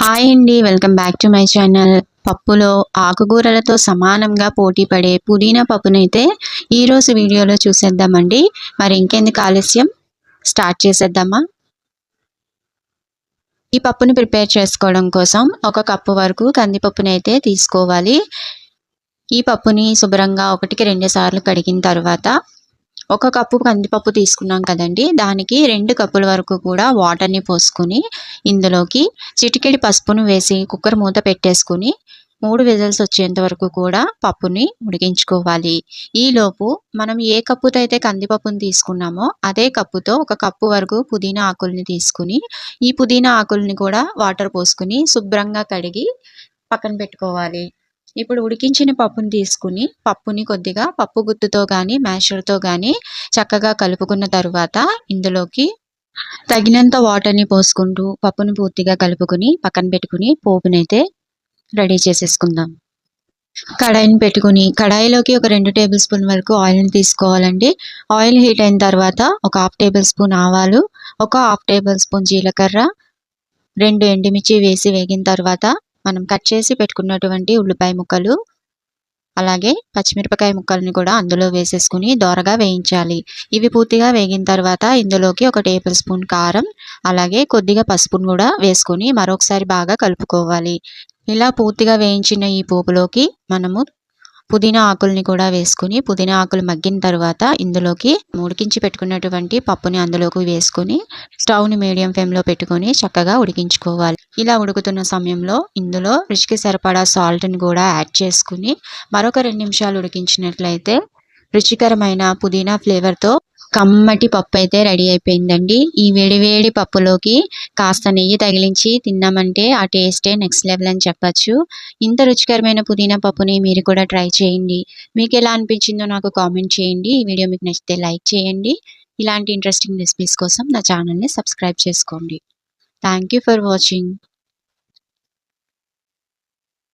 Hi అండి welcome back to my channel. పప్పులో ఆకుకూరలతో సమానంగా పోటీ పడే పుదీనా పప్పునైతే ఈరోజు వీడియోలో చూసేద్దామండి. మరి ఇంకెందుకు ఆలస్యం? స్టార్ట్ చేసేద్దామా? ఈ పప్పుని ప్రిపేర్ చేసుకోవడం కోసం ఒక కప్పు వరకు కందిపప్పునైతే తీసుకోవాలి. ఈ పప్పుని శుభ్రంగా ఒకటికి రెండు సార్లు కడిగిన తర్వాత ఒక కప్పు కందిపప్పు తీసుకున్నాం కదండి. దానికి రెండు కప్పుల వరకు కూడా వాటర్ని పోసుకుని ఇందులోకి చిటికెడి పసుపును వేసి కుక్కర్ మూత పెట్టేసుకుని మూడు విజల్స్ వచ్చేంత వరకు కూడా పప్పుని ఉడికించుకోవాలి. ఈలోపు మనం ఏ కప్పుతో అయితే కందిపప్పుని తీసుకున్నామో అదే కప్పుతో ఒక కప్పు వరకు పుదీనా ఆకుల్ని తీసుకుని ఈ పుదీనా ఆకుల్ని కూడా వాటర్ పోసుకుని శుభ్రంగా కడిగి పక్కన పెట్టుకోవాలి. ఇప్పుడు ఉడికించిన పప్పుని తీసుకుని పప్పుని కొద్దిగా పప్పు గుత్తుతో కానీ మ్యాషర్తో కానీ చక్కగా కలుపుకున్న తరువాత ఇందులోకి తగినంత వాటర్ని పోసుకుంటూ పప్పుని పూర్తిగా కలుపుకుని పక్కన పెట్టుకుని పోపునైతే రెడీ చేసేసుకుందాం. కడాయిని పెట్టుకుని కడాయిలోకి ఒక రెండు టేబుల్ స్పూన్ వరకు ఆయిల్ని తీసుకోవాలండి. ఆయిల్ హీట్ అయిన తర్వాత ఒక హాఫ్ టేబుల్ స్పూన్ ఆవాలు ఒక హాఫ్ టేబుల్ స్పూన్ జీలకర్ర రెండు ఎండుమిర్చి వేసి వేగిన తర్వాత మనం కట్ చేసి పెట్టుకున్నటువంటి ఉల్లిపాయ ముక్కలు అలాగే పచ్చిమిరపకాయ ముక్కల్ని కూడా అందులో వేసేసుకుని దోరగా వేయించాలి. ఇవి పూర్తిగా వేగిన తర్వాత ఇందులోకి ఒక టేబుల్ స్పూన్ కారం అలాగే కొద్దిగా పసుపును కూడా వేసుకొని మరొకసారి బాగా కలుపుకోవాలి. ఇలా పూర్తిగా వేయించిన ఈ పోపులోకి మనము పుదీనా ఆకుల్ని కూడా వేసుకుని పుదీనా ఆకులు మగ్గిన తర్వాత ఇందులోకి ఉడికించి పెట్టుకున్నటువంటి పప్పుని అందులోకి వేసుకుని స్టవ్ని మీడియం ఫ్లేమ్లో పెట్టుకొని చక్కగా ఉడికించుకోవాలి. ఇలా ఉడుకుతున్న సమయంలో ఇందులో రుచికి సరిపడా సాల్ట్ని కూడా యాడ్ చేసుకుని మరొక రెండు నిమిషాలు ఉడికించినట్లయితే రుచికరమైన పుదీనా ఫ్లేవర్తో కమ్మటి పప్పు అయితే రెడీ అయిపోయిందండి. ఈ వేడివేడి పప్పులోకి కాస్త నెయ్యి తగిలించి తిన్నామంటే ఆ టేస్టే నెక్స్ట్ లెవెల్ అని చెప్పచ్చు. ఇంత రుచికరమైన పుదీనా పప్పుని మీరు కూడా ట్రై చేయండి. మీకు ఎలా అనిపించిందో నాకు కామెంట్ చేయండి. ఈ వీడియో మీకు నచ్చితే లైక్ చేయండి. ఇలాంటి ఇంట్రెస్టింగ్ రెసిపీస్ కోసం నా ఛానల్ని సబ్స్క్రైబ్ చేసుకోండి. Thank for watching.